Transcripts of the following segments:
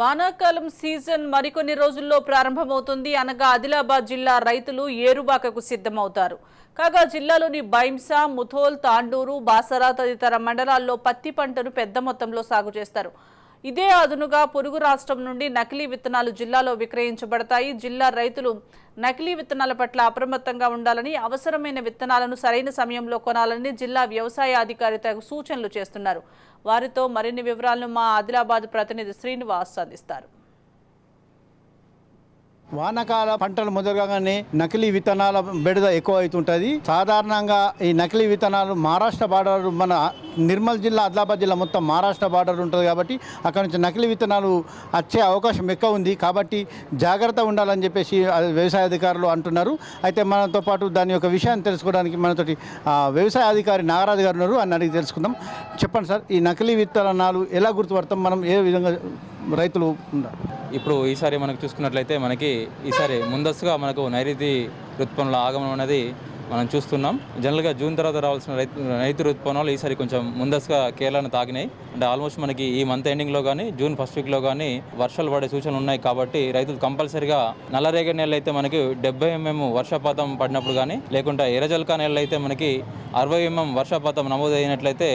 వానాకాలం సీజన్ మరికొన్ని రోజుల్లో ప్రారంభమవుతుంది. అనగా ఆదిలాబాద్ జిల్లా రైతులు ఏరువాకకు సిద్ధమవుతారు. కాగా జిల్లాలోని బైంసా ముథోల్ తాండూరు బాసరా తదితర మండలాల్లో పత్తి పంటను పెద్ద మొత్తంలో సాగు చేస్తారు. ఇదే అదునుగా పొరుగు రాష్ట్రం నుండి నకిలీ విత్తనాలు జిల్లాలో విక్రయించబడతాయి. జిల్లా రైతులు నకిలీ విత్తనాల పట్ల అప్రమత్తంగా ఉండాలని అవసరమైన విత్తనాలను సరైన సమయంలో కొనాలని జిల్లా వ్యవసాయ అధికారిత సూచనలు చేస్తున్నారు. వారితో మరిన్ని వివరాలను మా ఆదిలాబాద్ ప్రతినిధి శ్రీనివాస్ అందిస్తారు. వానకాల పంటలు మొదలుగానే నకిలీ విత్తనాల బెడద ఎక్కువ అవుతుంటుంది సాధారణంగా ఈ నకిలీ విత్తనాలు మహారాష్ట్ర బార్డర్ మన నిర్మల్ జిల్లా ఆదిలాబాద్ జిల్లా మొత్తం మహారాష్ట్ర బార్డర్ ఉంటుంది కాబట్టి అక్కడ నుంచి నకిలీ విత్తనాలు వచ్చే అవకాశం ఎక్కువ ఉంది. కాబట్టి జాగ్రత్త ఉండాలని చెప్పేసి వ్యవసాయ అధికారులు అంటున్నారు. అయితే మనతో పాటు దాని యొక్క విషయాన్ని తెలుసుకోవడానికి మనతోటి వ్యవసాయ అధికారి నాగరాజు గారు ఉన్నారు. అని అడిగి తెలుసుకుందాం. చెప్పండి సార్ ఈ నకిలీ విత్తనాలు ఎలా గుర్తుపడతాం? మనం ఏ విధంగా రైతులు ఇప్పుడు ఈసారి మనకు చూసుకున్నట్లయితే మనకి ఈసారి ముందస్తుగా మనకు నైరుతి ఋతుపవనాల ఆగమనం అనేది మనం చూస్తున్నాం. జనరల్గా జూన్ తర్వాత రావాల్సిన రైతు రైతు ఋతుపవనాలు ఈసారి కొంచెం ముందస్తుగా కేరళను తాకినాయి. అంటే ఆల్మోస్ట్ మనకి ఈ మంత్ ఎండింగ్లో కానీ జూన్ ఫస్ట్ వీక్లో కానీ వర్షాలు పడే సూచనలు ఉన్నాయి కాబట్టి రైతులు కంపల్సరిగా నల్లరేగడి నెలలు అయితే మనకి డెబ్బై ఎంఎం వర్షపాతం పడినప్పుడు కానీ లేకుంటే ఎర్రజల్కా నెలలు అయితే మనకి అరవై ఎంఎం వర్షపాతం నమోదైనట్లయితే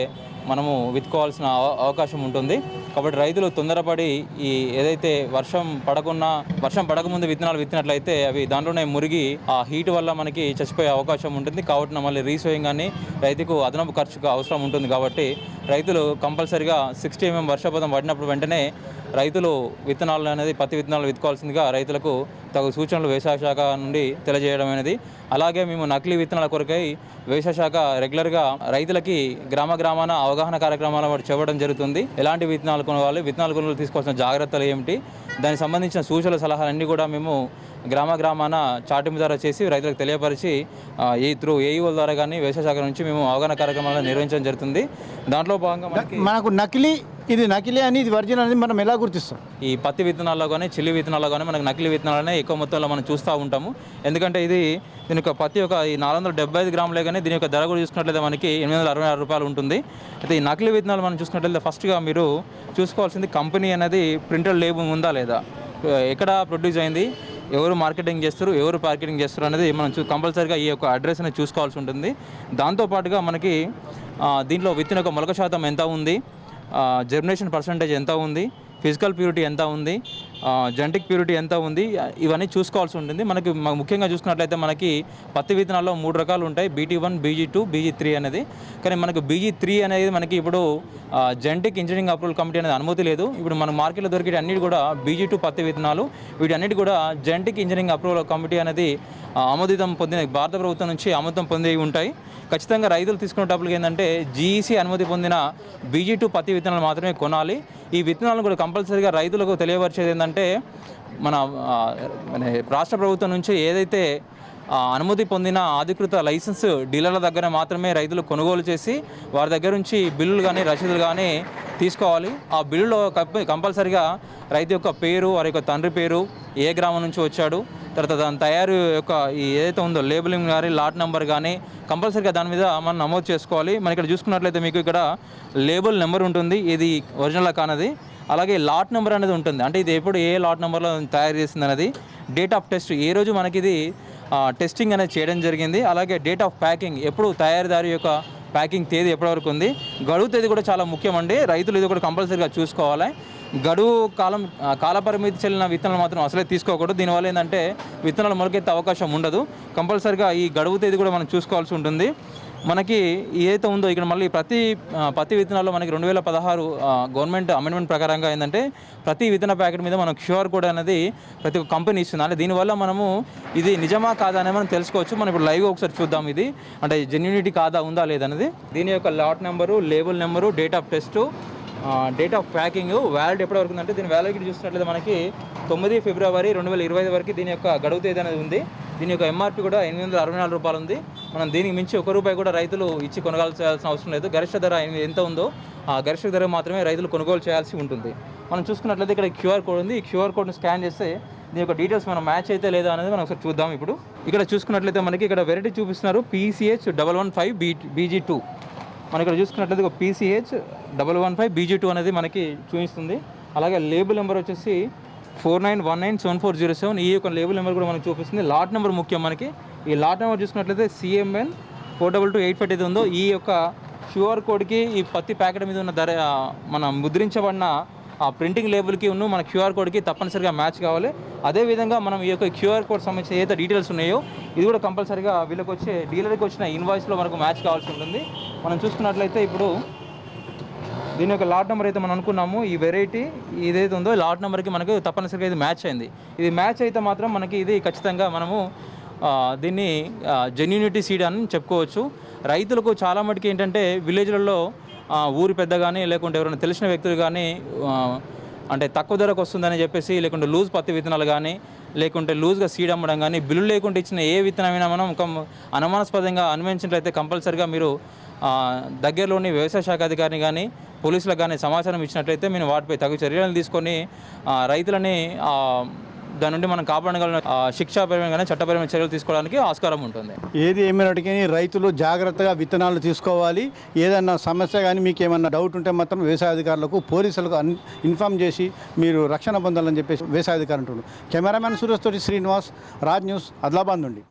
మనము విత్తుకోవాల్సిన అవ- అవకాశం ఉంటుంది. కాబట్టి రైతులు తొందరపడి ఈ ఏదైతే వర్షం పడకున్నా వర్షం పడకముందు విత్తనాలు విత్తినట్లయితే అవి దాంట్లోనే మురిగి ఆ హీట్ వల్ల మనకి చచ్చిపోయే అవకాశం ఉంటుంది. కాబట్టి మళ్ళీ రీసోయింగ్ కానీ రైతుకు అదనపు ఖర్చుకు అవసరం ఉంటుంది. కాబట్టి రైతులు కంపల్సరిగా సిక్స్టీ ఎంఎం వర్షపాతం పడినప్పుడు వెంటనే రైతులు విత్తనాలు అనేది పత్తి విత్తనాలు విత్తుకోవాల్సిందిగా రైతులకు తగు సూచనలు వ్యవసాయ శాఖ నుండి తెలియజేయడం అనేది. అలాగే మేము నకిలీ విత్తనాల కొరకై వ్యవసాయ శాఖ రెగ్యులర్గా రైతులకి గ్రామ గ్రామాన అవగాహన కార్యక్రమాలు వాటి చెప్పడం జరుగుతుంది. ఎలాంటి విత్తనాలు కొనవాలి విత్తనాలు కొనుగోలు తీసుకోవాల్సిన జాగ్రత్తలు ఏమిటి దానికి సంబంధించిన సూచనల సలహాలన్నీ కూడా మేము గ్రామ గ్రామాన చాటింపు ద్వారా చేసి రైతులకు తెలియపరిచి ఈ త్రూ ఏఈఓ ద్వారా కానీ వ్యవసాయ శాఖ నుంచి మేము అవగాహన కార్యక్రమాలను నిర్వహించడం జరుగుతుంది. దాంట్లో భాగంగా మనకి మనకు నకిలీ ఇది నకిలీ అని ఇది ఒరిజినల్ అనేది మనం ఎలా గుర్తిస్తాం? ఈ పత్తి విత్తనాల్లో కానీ చిల్లి విత్తనాల్లో కానీ మనకు నకిలీ విత్తనాలనే ఎక్కువ మొత్తంలో మనం చూస్తూ ఉంటాము. ఎందుకంటే ఇది దీని యొక్క పత్తి ఒక ఈ నాలుగు వందల డెబ్బై ఐదు గ్రాములే కానీ దీని యొక్క ధర కూడా చూసుకున్నట్లయితే మనకి ఎనిమిది వందల అరవై ఆరు రూపాయలు ఉంటుంది. అయితే ఈ నకిలీ విత్తనాలు మనం చూసుకున్నట్లయితే ఫస్ట్గా మీరు చూసుకోవాల్సింది కంపెనీ అనేది ప్రింటెడ్ లేబుల్ ఉందా లేదా? ఎక్కడ ప్రొడ్యూస్ అయింది? ఎవరు మార్కెటింగ్ చేస్తారు? ఎవరు మార్కెటింగ్ చేస్తారు అనేది మనం చూ కంపల్సరీగా ఈ యొక్క అడ్రస్ అనేది చూసుకోవాల్సి ఉంటుంది. దాంతోపాటుగా మనకి దీంట్లో విత్తన యొక్క మొలక శాతం ఎంత ఉంది? జర్మినేషన్ పర్సంటేజ్ ఎంత ఉంది? ఫిజికల్ ప్యూరిటీ ఎంత ఉంది? జెంటిక్ ప్యూరిటీ ఎంత ఉంది ఇవన్నీ చూసుకోవాల్సి ఉంటుంది. మనకి ముఖ్యంగా చూసుకున్నట్లయితే మనకి పత్తి విత్తనాల్లో మూడు రకాలు ఉంటాయి. BT one BG two BG three అనేది. కానీ మనకు బీజీ త్రీ అనేది మనకి ఇప్పుడు జెంటిక్ ఇంజనీరింగ్ అప్రూవల్ కమిటీ అనేది అనుమతి లేదు. ఇప్పుడు మన మార్కెట్లో దొరికే అన్నిటి కూడా బీజీ టూ పత్తి విత్తనాలు వీటన్నిటి కూడా జెంటిక్ ఇంజనీరింగ్ అప్రూవల్ కమిటీ అనేది ఆమోదితం పొందిన భారత ప్రభుత్వం నుంచి ఆమోదం పొంది ఉంటాయి. ఖచ్చితంగా రైతులు తీసుకునేటప్పుడు ఏంటంటే జీఈసీ అనుమతి పొందిన బీజీ టూ పత్తి విత్తనాలు మాత్రమే కొనాలి. ఈ విత్తనాలను కూడా కంపల్సరీగా రైతులకు తెలియపరిచేది ఏంటంటే ఏంటంటే మన రాష్ట్ర ప్రభుత్వం నుంచి ఏదైతే అనుమతి పొందిన అధికృత లైసెన్స్ డీలర్ల దగ్గర మాత్రమే రైతులు కొనుగోలు చేసి వారి దగ్గర నుంచి బిల్లులు కానీ రసీదులు కానీ తీసుకోవాలి. ఆ బిల్లులో కంపల్సరిగా రైతు యొక్క పేరు వారి యొక్క తండ్రి పేరు ఏ గ్రామం నుంచి వచ్చాడు తర్వాత దాని తయారు యొక్క ఈ ఏదైతే ఉందో లేబులింగ్ కానీ లాట్ నెంబర్ కానీ కంపల్సరీగా దాని మీద మనం నమోదు చేసుకోవాలి. మనం ఇక్కడ చూసుకున్నట్లయితే మీకు ఇక్కడ లేబుల్ నెంబర్ ఉంటుంది. ఇది ఒరిజినల్ కానది. అలాగే లాట్ నెంబర్ అనేది ఉంటుంది. అంటే ఇది ఎప్పుడు ఏ లాట్ నెంబర్లో తయారు చేసింది అనేది డేట్ ఆఫ్ టెస్ట్. ఏ రోజు మనకి ఇది టెస్టింగ్ అనేది చేయడం జరిగింది. అలాగే డేట్ ఆఫ్ ప్యాకింగ్ ఎప్పుడు తయారీదారు యొక్క ప్యాకింగ్ తేదీ ఎప్పటివరకు ఉంది. గడువు తేదీ కూడా చాలా ముఖ్యమండి రైతులు ఇది కూడా కంపల్సరీగా చూసుకోవాలి. గడువు కాలం కాలపరిమితి కాల పరిమితి చెల్లిన విత్తనాలు మాత్రం అసలే తీసుకోకూడదు. దీనివల్ల ఏంటంటే విత్తనాలు మొలకెత్తే అవకాశం ఉండదు. కంపల్సరిగా ఈ గడువు తేదీ కూడా మనం చూసుకోవాల్సి ఉంటుంది. మనకి ఏదైతే ఉందో ఇక్కడ మళ్ళీ ప్రతి పత్తి విత్తనాల్లో మనకి రెండు వేల పదహారు గవర్నమెంట్ అమెండ్మెంట్ ప్రకారంగా ఏంటంటే ప్రతి విత్తన ప్యాకెట్ మీద మనం క్యూఆర్ కోడ్ అనేది ప్రతి ఒక్క కంపెనీ ఇస్తుంది. అంటే దీనివల్ల మనము ఇది నిజమా కాదా అనేది మనం తెలుసుకోవచ్చు. మనం ఇప్పుడు లైవ్ ఒకసారి చూద్దాం ఇది. అంటే జెన్యూనిటీ కాదా ఉందా లేదనేది దీని యొక్క lot number label number date of test date of packing valid ఎప్పటి వరకు ఉందంటే దీని వ్యాలిడిటీ చూసినట్లయితే మనకి తొమ్మిది ఫిబ్రవరి రెండు వేల ఇరవై వరకు దీని యొక్క గడువు తేదీ అనేది ఉంది. దీని యొక్క ఎంఆర్పి కూడా ఎనిమిది వందల అరవై నాలుగు రూపాయలు ఉంది మనం దీనికి మించి ఒక రూపాయి కూడా రైతులు ఇచ్చి కొనుగోలు చేయాల్సిన అవసరం లేదు. గరిష్ట ధర ఎంత ఉందో ఆ గరిష్ట ధర మాత్రమే రైతులు కొనుగోలు చేయాల్సి ఉంటుంది. మనం చూసుకున్నట్లయితే ఇక్కడ క్యూఆర్ కోడ్ ఉంది. ఈ క్యూఆర్ కోడ్ని స్కాన్ చేస్తే దీని యొక్క డీటెయిల్స్ మనం మ్యాచ్ అయితే లేదా అనేది మనం ఒకసారి చూద్దాం ఇప్పుడు. ఇక్కడ చూసుకున్నట్లయితే మనకి ఇక్కడ వెరైటీ చూపిస్తున్నారు. PCH double one five B BG two మనం ఇక్కడ చూసుకున్నట్లయితే ఒక PCH double one five BG two అనేది మనకి చూపిస్తుంది. అలాగే లేబుల్ నెంబర్ వచ్చేసి four nine one nine seven four zero seven ఈ యొక్క లేబుల్ నెంబర్ కూడా మనకు చూపిస్తుంది. లాట్ నెంబర్ ముఖ్యం మనకి. ఈ లాట్ నెంబర్ చూసుకున్నట్లయితే CMN four double two eight five అయితే ఉందో ఈ యొక్క క్యూఆర్ కోడ్కి ఈ పత్తి ప్యాకెట్ మీద ఉన్న ధర మన ముద్రించబడిన ఆ ప్రింటింగ్ లేబుల్కి ఉన్న మన క్యూఆర్ కోడ్కి తప్పనిసరిగా మ్యాచ్ కావాలి. అదేవిధంగా మనం ఈ యొక్క క్యూఆర్ కోడ్ సంబంధించిన ఏదైతే డీటెయిల్స్ ఉన్నాయో ఇది కూడా కంపల్సరిగా వీళ్ళకి వచ్చే డీలర్కి వచ్చిన ఇన్వాయిస్లో మనకు మ్యాచ్ కావాల్సి ఉంటుంది. మనం చూసుకున్నట్లయితే ఇప్పుడు దీని యొక్క లాట్ నెంబర్ అయితే మనం అనుకున్నాము ఈ వెరైటీ ఏదైతే ఉందో లాట్ నెంబర్కి మనకు తప్పనిసరిగా ఇది మ్యాచ్ అయింది. ఇది మ్యాచ్ అయితే మాత్రం మనకి ఇది ఖచ్చితంగా మనము దీన్ని జెన్యూనిటీ సీడ్ అని చెప్పుకోవచ్చు. రైతులకు చాలా మటుకు ఏంటంటే విలేజ్లలో ఊరి పెద్ద కానీ లేకుంటే ఎవరైనా తెలిసిన వ్యక్తులు కానీ అంటే తక్కువ ధరకు వస్తుందని చెప్పేసి లేకుంటే లూజ్ పత్తి విత్తనాలు కానీ లేకుంటే లూజ్గా సీడ్ అమ్మడం కానీ బిల్లు లేకుండా ఇచ్చిన ఏ విత్తనమైనా మనం ఒక అనుమానాస్పదంగా అనుమానించినట్లయితే కంపల్సరిగా మీరు దగ్గరలోని వ్యవసాయ శాఖ అధికారిని కానీ పోలీసులకు కానీ సమాచారం ఇచ్చినట్లయితే మేము వాటిపై తగు చర్యలు తీసుకొని రైతులని దాని నుండి మనం కాపాడగల శిక్షాపరమైన కానీ చట్టపరమైన చర్యలు తీసుకోవడానికి ఆస్కారం ఉంటుంది. ఏది ఏమైనప్పటికీ రైతులు జాగ్రత్తగా విత్తనాలు తీసుకోవాలి. ఏదన్నా సమస్య కానీ మీకు ఏమన్నా డౌట్ ఉంటే మాత్రం వ్యవసాయ అధికారులకు పోలీసులకు ఇన్ఫామ్ చేసి మీరు రక్షణ పొందాలని చెప్పేసి వ్యవసాయ అధికారులు కెమెరామ్యాన్ కెమెరామెన్ సురేష్ తోటి శ్రీనివాస్ రాజ్ న్యూస్ ఆదిలాబాద్ నుండి.